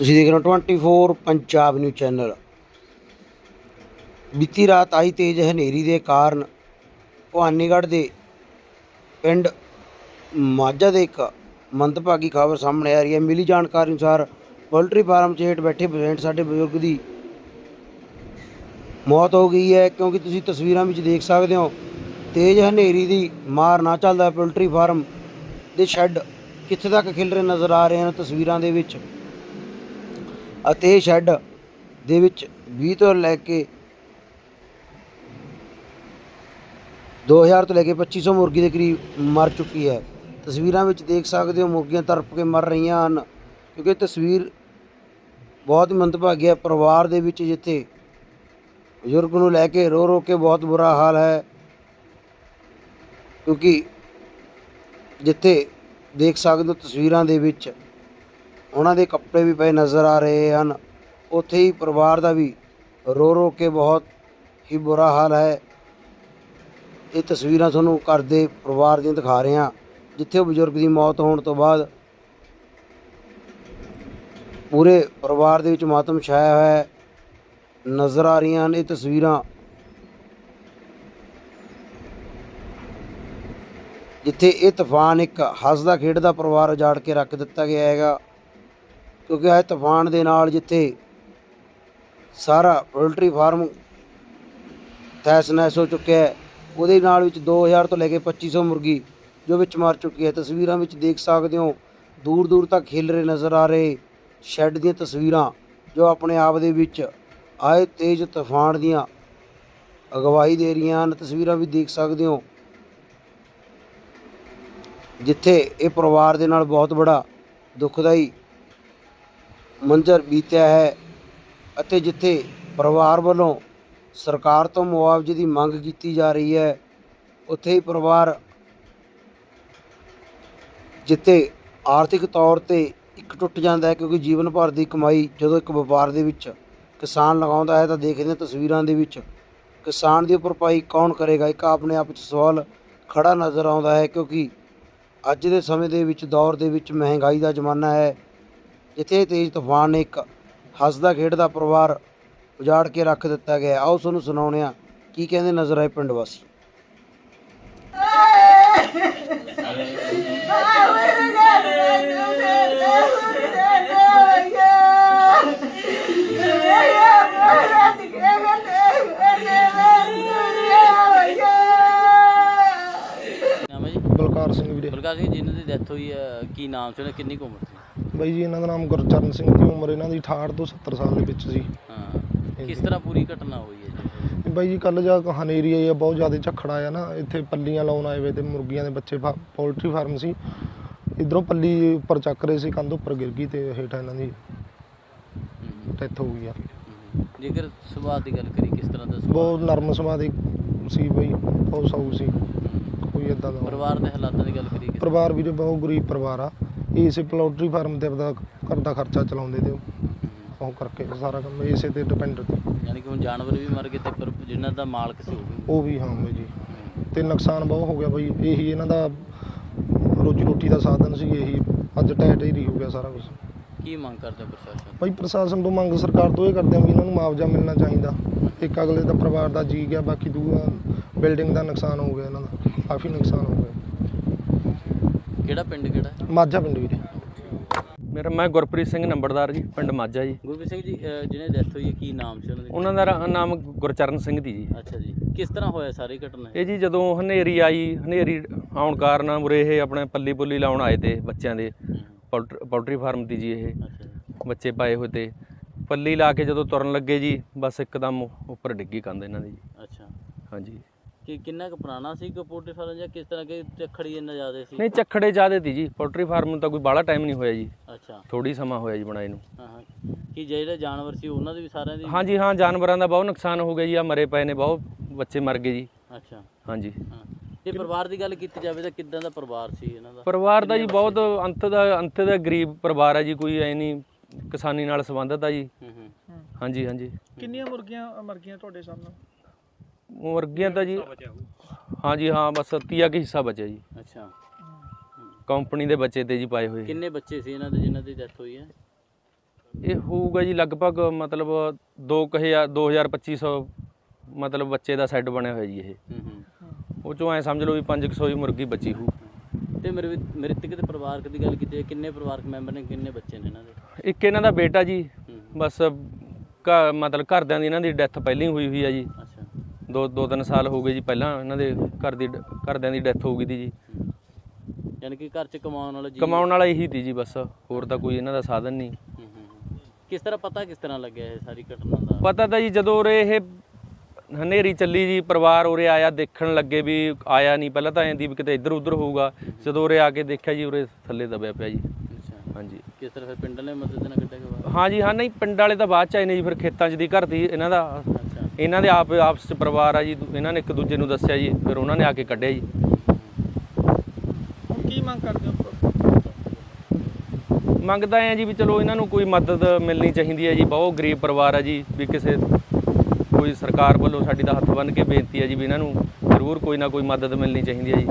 ਤੁਸੀਂ ਦੇਖ ਰਹੇ ਹੋ 24 ਪੰਜਾਬ ਨਿਊਜ਼ ਚੈਨਲ ਬੀਤੀ ਰਾਤ ਆਈ ਤੇਜ਼ ਹਨੇਰੀ ਦੇ ਕਾਰਨ ਭਵਾਨੀਗੜ੍ਹ ਦੇ ਪਿੰਡ ਮਾਝਾ ਦੇ ਇੱਕ ਮੰਦਭਾਗੀ ਖਬਰ ਸਾਹਮਣੇ ਆ ਰਹੀ ਹੈ। ਮਿਲੀ ਜਾਣਕਾਰੀ ਅਨੁਸਾਰ ਪੋਲਟਰੀ ਫਾਰਮ 'ਚ ਹੇਠ ਬੈਠੇ ਪੇਸ਼ੈਂਟ ਸਾਡੇ ਬਜ਼ੁਰਗ ਦੀ ਮੌਤ ਹੋ ਗਈ ਹੈ, ਕਿਉਂਕਿ ਤੁਸੀਂ ਤਸਵੀਰਾਂ ਵਿੱਚ ਦੇਖ ਸਕਦੇ ਹੋ, ਤੇਜ਼ ਹਨੇਰੀ ਦੀ ਮਾਰ ਨਾ ਚੱਲਦਾ ਪੋਲਟਰੀ ਫਾਰਮ ਦੇ ਸ਼ੈੱਡ ਕਿੱਥੇ ਤੱਕ ਖਿਲ ਰਹੇ ਨਜ਼ਰ ਆ ਰਹੇ ਹਨ ਤਸਵੀਰਾਂ ਦੇ ਵਿੱਚ। ਅਤੇ ਇਹ ਸ਼ੈੱਡ ਦੇ ਵਿੱਚ 20 ਤੋਂ ਲੈ ਕੇ 2000 ਤੋਂ ਲੈ ਕੇ 2500 ਮੁਰਗੀ ਦੇ ਕਰੀਬ ਮਰ ਚੁੱਕੀ ਹੈ। ਤਸਵੀਰਾਂ ਵਿੱਚ ਦੇਖ ਸਕਦੇ ਹੋ ਮੁਰਗੀਆਂ ਤੜਪ ਕੇ ਮਰ ਰਹੀਆਂ ਹਨ, ਕਿਉਂਕਿ ਤਸਵੀਰ ਬਹੁਤ ਮੰਦਭਾਗੀ ਹੈ। ਪਰਿਵਾਰ ਦੇ ਵਿੱਚ ਜਿੱਥੇ ਬਜ਼ੁਰਗ ਨੂੰ ਲੈ ਕੇ ਰੋ ਰੋ ਕੇ ਬਹੁਤ ਬੁਰਾ ਹਾਲ ਹੈ, ਕਿਉਂਕਿ ਜਿੱਥੇ ਦੇਖ ਸਕਦੇ ਹੋ ਤਸਵੀਰਾਂ ਦੇ ਵਿੱਚ ਉਹਨਾਂ ਦੇ ਕੱਪੜੇ ਵੀ ਪਏ ਨਜ਼ਰ ਆ ਰਹੇ ਹਨ। ਉੱਥੇ ਹੀ ਪਰਿਵਾਰ ਦਾ ਵੀ ਰੋ ਰੋ ਕੇ ਬਹੁਤ ਹੀ ਬੁਰਾ ਹਾਲ ਹੈ। ਇਹ ਤਸਵੀਰਾਂ ਤੁਹਾਨੂੰ ਘਰ ਦੇ ਪਰਿਵਾਰ ਦੀਆਂ ਦਿਖਾ ਰਹੇ ਹਾਂ, ਜਿੱਥੇ ਉਹ ਬਜ਼ੁਰਗ ਦੀ ਮੌਤ ਹੋਣ ਤੋਂ ਬਾਅਦ ਪੂਰੇ ਪਰਿਵਾਰ ਦੇ ਵਿੱਚ ਮਾਤਮ ਛਾਇਆ ਹੋਇਆ ਹੈ ਨਜ਼ਰ ਆ ਰਹੀਆਂ ਹਨ। ਇਹ ਤਸਵੀਰਾਂ ਜਿੱਥੇ ਇਹ ਤੂਫਾਨ ਇੱਕ ਹੱਸਦਾ ਖੇਡਦਾ ਪਰਿਵਾਰ ਉਜਾੜ ਕੇ ਰੱਖ ਦਿੱਤਾ ਗਿਆ ਹੈਗਾ। ਕਿਉਂਕਿ ਇਹ ਤੂਫਾਨ ਦੇ ਨਾਲ ਜਿੱਥੇ ਸਾਰਾ ਪੋਲਟਰੀ ਫਾਰਮ ਤਹਿਸ ਨਹਿਸ ਹੋ ਚੁੱਕਿਆ ਹੈ, ਉਹਦੇ ਨਾਲ ਵਿੱਚ 2000 ਤੋਂ ਲੈ ਕੇ 2500 ਮੁਰਗੀ ਜੋ ਵਿੱਚ ਮਰ ਚੁੱਕੀ ਹੈ। ਤਸਵੀਰਾਂ ਵਿੱਚ ਦੇਖ ਸਕਦੇ ਹੋ, ਦੂਰ ਦੂਰ ਤੱਕ ਖਿਲ ਰਹੇ ਨਜ਼ਰ ਆ ਰਹੇ ਸ਼ੈੱਡ ਦੀਆਂ ਤਸਵੀਰਾਂ, ਜੋ ਆਪਣੇ ਆਪ ਦੇ ਵਿੱਚ ਆਏ ਤੇਜ਼ ਤੂਫਾਨ ਦੀਆਂ ਅਗਵਾਈ ਦੇ ਰਹੀਆਂ ਹਨ। ਤਸਵੀਰਾਂ ਵੀ ਦੇਖ ਸਕਦੇ ਹੋ, ਜਿੱਥੇ ਇਹ ਪਰਿਵਾਰ ਦੇ ਨਾਲ ਬਹੁਤ ਬੜਾ ਦੁਖਦਾਈ ਮੰਜ਼ਰ ਬੀਤਿਆ ਹੈ ਅਤੇ ਜਿੱਥੇ ਪਰਿਵਾਰ ਵੱਲੋਂ ਸਰਕਾਰ ਤੋਂ ਮੁਆਵਜ਼ੇ ਦੀ ਮੰਗ ਕੀਤੀ ਜਾ ਰਹੀ ਹੈ, ਉੱਥੇ ਹੀ ਪਰਿਵਾਰ ਜਿੱਥੇ ਆਰਥਿਕ ਤੌਰ ਤੇ ਇੱਕ ਟੁੱਟ ਜਾਂਦਾ ਹੈ ਕਿਉਂਕਿ ਜੀਵਨ ਭਰ ਦੀ ਕਮਾਈ ਜਦੋਂ ਇੱਕ ਵਪਾਰ ਦੇ ਵਿੱਚ ਕਿਸਾਨ ਲਗਾਉਂਦਾ ਹੈ ਤਾਂ ਦੇਖਦੇ ਹਾਂ ਤਸਵੀਰਾਂ ਦੇ ਵਿੱਚ ਕਿਸਾਨ ਦੀ ਭਰਪਾਈ ਕੌਣ ਕਰੇਗਾ। ਇੱਕ ਆਪਣੇ ਆਪ ਵਿੱਚ ਸਵਾਲ ਖੜਾ ਨਜ਼ਰ ਆਉਂਦਾ ਹੈ ਕਿਉਂਕਿ ਅੱਜ ਦੇ ਸਮੇਂ ਦੇ ਵਿੱਚ, ਦੌਰ ਦੇ ਵਿੱਚ ਮਹਿੰਗਾਈ ਦਾ ਜ਼ਮਾਨਾ ਹੈ। ਜਿੱਥੇ ਤੇਜ਼ ਤੂਫਾਨ ਨੇ ਇੱਕ ਹੱਸਦਾ ਖੇਡਦਾ ਪਰਿਵਾਰ ਉਜਾੜ ਕੇ ਰੱਖ ਦਿੱਤਾ ਗਿਆ। ਆਓ ਤੁਹਾਨੂੰ ਸੁਣਾਉਂਦੇ ਹਾਂ ਕੀ ਕਹਿੰਦੇ ਨਜ਼ਰ ਆਏ ਪਿੰਡ ਵਾਸੀ? ਨਾਮ ਹੈ ਜੀ? ਬਲਕਾਰ ਸਿੰਘ ਵੀਰੇ। ਬਲਕਾਰ ਸਿੰਘ ਜਿਨ੍ਹਾਂ ਦੀ ਡੈਥ ਹੋਈ ਹੈ ਕੀ ਨਾਮ ਸੀ? ਉਹਨਾਂ ਕਿੰਨੀ ਕੁ ਉਮਰ ਸੀ? ਬਾਈ ਜੀ ਇਹਨਾਂ ਦਾ ਨਾਮ ਗੁਰਚਰਨ ਸਿੰਘ ਦੀ ਉਮਰ ਇਹਨਾਂ ਦੀ 68 ਤੋਂ 70 ਸਾਲ ਦੇ ਵਿੱਚ ਸੀ। ਹਾਂ ਕਿਸ ਤਰ੍ਹਾਂ ਪੂਰੀ ਘਟਨਾ ਹੋਈ ਹੈ ਜੀ? ਇਹ ਬਾਈ ਜੀ ਕੱਲ ਜਾ ਹਨੇਰੀ ਆਈ ਆ ਬਹੁਤ ਜ਼ਿਆਦਾ ਝੱਖੜ ਆਇਆ ਨਾ ਇੱਥੇ ਪੱਲੀਆਂ ਲਾਉਣ ਆਏ ਵੇ ਤੇ ਮੁਰਗੀਆਂ ਦੇ ਬੱਚੇ ਪੋਲਟਰੀ ਫਾਰਮ ਸੀ। ਇਧਰੋਂ ਪੱਲੀ ਉੱਪਰ ਚੱਕ ਰਹੇ ਸੀ ਕੰਧ ਉੱਪਰ ਗਿਰ ਗਈ ਤੇ ਹੇਠਾਂ ਇਹਨਾਂ ਦੀ ਡੈਥ ਹੋ ਗਈ ਆ। ਜੇਕਰ ਸੁਭਾਅ ਦੀ ਗੱਲ ਕਰੀ ਕਿਸ ਤਰ੍ਹਾਂ ਦਾ ਸੁਭਾਅ? ਬਹੁਤ ਨਰਮ ਸੁਭਾਅ ਦੀ ਸੀ ਬਾਈ ਬਹੁਤ ਸੀ। ਹਮ। ਕੋਈ ਇਦਾਂ ਦਾ ਪਰਿਵਾਰ ਦੇ ਹਾਲਾਤਾਂ ਦੀ ਗੱਲ ਕਰੀ ਪਰਿਵਾਰ ਵੀਰੇ ਬਹੁਤ ਗਰੀਬ ਪਰਿਵਾਰ ਆ। ਇਸੇ ਪੋਲਟਰੀ ਫਾਰਮ ਤੇ ਆਪਦਾ ਘਰ ਦਾ ਖਰਚਾ ਚਲਾਉਂਦੇ ਤੇ। ਉਹ। ਕਰਕੇ ਸਾਰਾ ਕੰਮ ਇਸੇ ਤੇ ਡਿਪੈਂਡ ਯਾਨੀ ਕਿ ਹੁਣ ਜਾਨਵਰ ਵੀ ਮਰ ਗਏ ਤੇ ਪਰ ਜਿਨ੍ਹਾਂ ਦਾ ਮਾਲਕ ਸੀ ਉਹ ਵੀ ਉਹ ਵੀ ਹਾਂ ਬਾਈ ਜੀ। ਤੇ ਨੁਕਸਾਨ ਬਹੁਤ ਹੋ ਗਿਆ ਬਈ। ਇਹੀ ਇਹਨਾਂ ਦਾ ਰੋਜੀ ਰੋਟੀ ਦਾ ਸਾਧਨ ਸੀ ਇਹੀ ਅੱਜ ਢਹਿ ਢੇਰੀ ਹੋ ਗਿਆ ਸਾਰਾ ਕੁਝ ਕੀ ਮੰਗ ਕਰਦੇ ਪ੍ਰਸ਼ਾਸਨ? ਬਈ ਪ੍ਰਸ਼ਾਸਨ ਤੋਂ ਮੰਗ ਸਰਕਾਰ ਤੋਂ ਇਹ ਕਰਦੇ ਆ ਵੀ ਇਹਨਾਂ ਨੂੰ ਮੁਆਵਜ਼ਾ ਮਿਲਣਾ ਚਾਹੀਦਾ। ਇੱਕ ਅਗਲੇ ਦਾ ਪਰਿਵਾਰ ਦਾ ਜੀ ਗਿਆ ਬਾਕੀ ਦੂਆ ਬਿਲਡਿੰਗ ਦਾ ਨੁਕਸਾਨ ਹੋ ਗਿਆ ਇਹਨਾਂ ਦਾ। ਕਾਫੀ ਨੁਕਸਾਨ ਹੋ ਗਿਆ। ਕਿਹੜਾ ਪਿੰਡ ਕਿਹੜਾ? ਮਾਝਾ ਪਿੰਡ ਵੀਰੇ। ਮੇਰਾ ਮੈਂ ਗੁਰਪ੍ਰੀਤ ਸਿੰਘ ਨੰਬਰਦਾਰ ਜੀ ਪਿੰਡ ਮਾਝਾ ਜੀ। ਗੁਰਪ੍ਰੀਤ ਸਿੰਘ ਜੀ ਅਹ ਜਿਹਨੇ ਡੈਥ ਹੋਈ ਹੈ ਕੀ ਨਾਮ ਸੀ ਉਹਨਾਂ ਦਾ? ਉਹਨਾਂ ਦਾ ਰਾ- ਨਾਮ ਗੁਰਚਰਨ ਸਿੰਘ ਦੀ ਜੀ। ਅੱਛਾ ਜੀ। ਕਿਸ ਤਰ੍ਹਾਂ ਹੋਇਆ ਸਾਰੀ ਘਟਨਾ? ਇਹ ਜੀ ਜਦੋਂ ਹਨੇਰੀ ਆਈ ਹਨੇਰੀ ਆਉਣ ਕਾਰਨ ਉਰੇ ਇਹ ਆਪਣੇ ਪੱਲੀ ਪੁੱਲੀ ਲਾਉਣ ਆਏ ਤੇ ਬੱਚਿਆਂ ਦੇ ਹਮ। ਪੋਲਟਰ- ਪੋਲਟਰੀ ਫਾਰਮ ਦੀ ਜੀ ਇਹ। ਅੱਛਾ ਜੀ। ਬੱਚੇ ਪਾਏ ਹੋਏ ਤੇ ਪੱਲੀ ਲਾ ਕੇ ਜਦੋਂ ਤੁਰਨ ਲੱਗੇ ਜੀ ਬਸ ਇੱਕਦਮ ਉੱਪਰ ਡਿੱਗੀ ਕੰਧ ਇਹਨਾਂ ਦੀ ਜੀ। ਅੱਛਾ। ਹਾਂਜੀ। ਕਿ ਕਿੰਨਾ ਕੁ ਪੁਰਾਣਾ ਸੀ ਕਪੂਰਟੀ ਫਾਰਮ ਜਾਂ ਕਿਸ ਤਰ੍ਹਾਂ ਕਿ ਝੱਖੜੀ ਇੰਨਾ ਜ਼ਿਆਦਾ ਸੀ? ਨਹੀਂ ਚੱਖੜੇ ਜ਼ਿਆਦੇ ਤੀ ਜੀ। ਪੋਲਟਰੀ ਫਾਰਮ ਨੂੰ ਤਾਂ ਕੋਈ ਬਾਹਲਾ ਟਾਈਮ ਨਹੀਂ ਹੋਇਆ ਜੀ। ਅੱਛਾ। ਥੋੜੀ ਸਮਾਂ ਹੋਇਆ ਜੀ ਬਣਾਏ ਨੂੰ। ਹਾਂ ਹਾਂ। ਕਿ ਜਿਹੜੇ ਜਾਨਵਰ ਸੀ ਉਹਨਾਂ ਦੇ ਵੀ ਸਾਰਿਆਂ ਦੀ ਹਾਂਜੀ ਹਾਂ ਜਾਨਵਰਾਂ ਦਾ ਬਹੁਤ ਨੁਕਸਾਨ ਹੋ ਗਿਆ ਜੀ। ਆ ਮਰੇ ਪਏ ਨੇ ਬਹੁਤ ਬੱਚੇ ਮਰ ਗਏ ਜੀ। ਅੱਛਾ। ਹਾਂਜੀ। ਹਾਂ। ਜੇ ਪਰਿਵਾਰ ਦੀ ਗੱਲ ਕੀਤੀ ਜਾਵੇ ਤਾਂ ਕਿੱਦਾਂ ਦਾ ਪਰਿਵਾਰ ਸੀ ਇਹਨਾਂ ਦਾ? ਪਰਿਵਾਰ ਦਾ ਜੀ ਬਹੁਤ ਅੰਤ ਦਾ ਅੰਤ ਦਾ ਗਰੀਬ ਪਰਿਵਾਰ ਹੈ ਜੀ। ਕੋਈ ਐ ਨਹੀਂ ਕਿਸਾਨੀ ਨਾਲ ਸੰਬੰਧਿਤ ਆ ਜੀ। ਹੂੰ ਹੂੰ। ਹਾਂਜੀ ਹਾਂਜੀ। ਕਿੰਨੀਆਂ ਮੁਰਗੀਆਂ ਮਰ ਗਈਆਂ ਤੁਹਾਡੇ ਸਾਹਮਣੇ? ਮੁਰਗੀਆਂ ਤਾਂ ਜੀ ਹਾਂਜੀ ਹਾਂ ਬਸ ਤੀਆ ਕੀ ਹਿੱਸਾ ਬਚਿਆ ਜੀ। ਅੱਛਾ। ਕੰਪਨੀ ਦੇ ਬੱਚੇ ਤੇ ਜੀ ਪਾਏ ਹੋਏ। ਕਿੰਨੇ ਬੱਚੇ ਸੀ ਇਹਨਾਂ ਦੇ ਜਿਨ੍ਹਾਂ ਦੀ ਡੈਥ ਹੋਈ ਹੈ? ਇਹ ਹੋਊਗਾ ਜੀ ਲਗਭਗ ਮਤਲਬ 2000 2250 ਮਤਲਬ ਬੱਚੇ ਦਾ ਸੈੱਟ ਬਣਿਆ ਹੋਇਆ ਜੀ ਇਹ। ਹੂੰ ਹੂੰ। ਉਹ ਚੋਂ ਐ ਸਮਝ ਲਓ ਵੀ 500 ਹੀ ਮੁਰਗੀ ਬਚੀ ਹੋਊ। ਤੇ ਮੇਰੇ ਮ੍ਰਿਤਕ ਦੇ ਪਰਿਵਾਰਕ ਦੀ ਗੱਲ ਕੀਤੀ ਜਾਏ, ਕਿੰਨੇ ਪਰਿਵਾਰਕ ਮੈਂਬਰ ਨੇ ਕਿੰਨੇ ਬੱਚੇ ਨੇ ਇਹਨਾਂ ਦੇ? ਇੱਕ ਇਹਨਾਂ ਦਾ ਬੇਟਾ ਜੀ ਹੂੰ। ਬਸ ਮਤਲਬ ਘਰਦਿਆਂ ਦੀ ਇਹਨਾਂ ਦੀ ਡੈਥ ਪਹਿਲਾਂ ਹੀ ਹੋਈ ਹੋਈ ਆ ਜੀ। ਦੋ ਦੋ ਤਿੰਨ ਸਾਲ ਹੋ ਗਏ ਜੀ ਪਹਿਲਾਂ ਇਹਨਾਂ ਦੇ ਘਰ ਦੀ ਘਰਦਿਆਂ ਦੀ ਡੈਥ ਹੋ ਗਈ ਦੀ ਜੀ। ਯਾਨੀ ਕਿ ਘਰ 'ਚ ਕਮਾਉਣ ਵਾਲਾ ਜੀ। ਕਮਾਉਣ ਵਾਲਾ ਇਹੀ ਤੀ ਜੀ ਬਸ ਹੋਰ ਤਾਂ ਕੋਈ ਇਹਨਾਂ ਦਾ ਸਾਧਨ ਨਹੀਂ। ਹੂੰ, ਹੂੰ। ਕਿਸ ਤਰ੍ਹਾਂ ਪਤਾ ਕਿਸ ਤਰ੍ਹਾਂ ਲੱਗਿਆ ਇਹ ਸਾਰੀ ਘਟਨਾ ਦਾ? ਪਤਾ ਤਾਂ ਜੀ ਜਦੋਂ ਉਰੇ ਇਹ ਹਨੇਰੀ ਚੱਲੀ ਜੀ ਪਰਿਵਾਰ ਉਰੇ ਆਇਆ ਦੇਖਣ ਲੱਗੇ ਵੀ ਆਇਆ ਨਹੀਂ। ਪਹਿਲਾਂ ਤਾਂ ਐਂ ਦੀ ਵੀ ਕਿਤੇ ਇੱਧਰ ਉੱਧਰ ਹੋਊਗਾ। ਜਦੋਂ ਉਰੇ ਆ ਕੇ ਦੇਖਿਆ ਜੀ ਉਰੇ ਥੱਲੇ ਦਬਿਆ ਪਿਆ ਜੀ। ਅੱਛਾ। ਹਾਂਜੀ। ਕਿਸ ਤਰ੍ਹਾਂ ਫਿਰ ਪਿੰਡ ਨੇ ਮਦਦ ਨਾਲ ਕੱਢਿਆ ਗਿਆ ਬਾਹਰ? ਹਾਂ ਜੀ ਹਾਂ ਨਹੀਂ ਪਿੰਡ ਵਾਲੇ ਤਾਂ ਬਾਅਦ ਚ ਆਏ ਨੇ ਜੀ ਫਿਰ ਖੇਤਾਂ 'ਚ ਦੀ ਘਰ ਦੀ ਇਹਨਾਂ ਦਾ ਇਹਨਾਂ ਦੇ ਆਪ ਆਪਸ 'ਚ ਪਰਿਵਾਰ ਆ ਜੀ ਇਹਨਾਂ ਨੇ ਇੱਕ ਦੂਜੇ ਨੂੰ ਦੱਸਿਆ ਜੀ ਫਿਰ ਉਹਨਾਂ ਨੇ ਆ ਕੇ ਕੱਢਿਆ ਜੀ। ਹੁਣ ਕੀ ਮੰਗ ਕਰਦੇ ਹੋ ਮੰਗਦਾ ਆ ਜੀ ਵੀ ਚਲੋ ਇਹਨਾਂ ਨੂੰ ਕੋਈ ਮਦਦ ਮਿਲਣੀ ਚਾਹੀਦੀ ਹੈ ਜੀ ਬਹੁਤ ਗਰੀਬ ਪਰਿਵਾਰ ਆ ਜੀ ਵੀ ਕਿਸੇ ਕੋਈ ਸਰਕਾਰ ਵੱਲੋਂ ਸਾਡੀ ਦਾ ਹੱਥ ਬੰਨ੍ਹ ਕੇ ਬੇਨਤੀ ਹੈ ਜੀ ਵੀ ਇਹਨਾਂ ਨੂੰ ਜ਼ਰੂਰ ਕੋਈ ਨਾ ਕੋਈ ਮਦਦ ਮਿਲਣੀ ਚਾਹੀਦੀ ਹੈ ਜੀ।